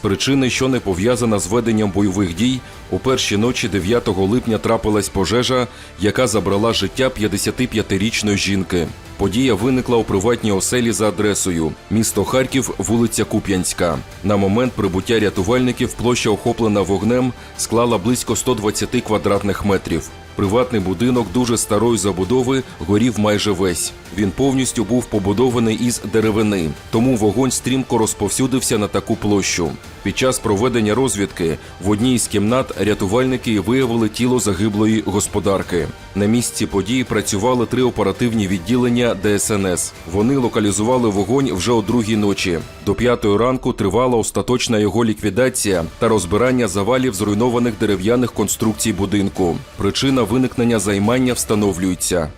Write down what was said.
причини, що не пов'язана з веденням бойових дій, у перші ночі 9 липня трапилась пожежа, яка забрала життя 55-річної жінки. Подія виникла у приватній оселі за адресою місто Харків, вулиця Куп'янська. На момент прибуття рятувальників площа охоплена вогнем склала близько 120 квадратних метрів. Приватний будинок дуже старої забудови горів майже весь. Він повністю був побудований із деревини, тому вогонь стрімко розповсюдився на таку площу. Під час проведення розвідки в одній із кімнат рятувальники виявили тіло загиблої господарки. На місці події працювали три оперативні відділення ДСНС. Вони локалізували вогонь вже о другій ночі. До п'ятої ранку тривала остаточна його ліквідація та розбирання завалів зруйнованих дерев'яних конструкцій будинку. Причина виникнення займання встановлюються.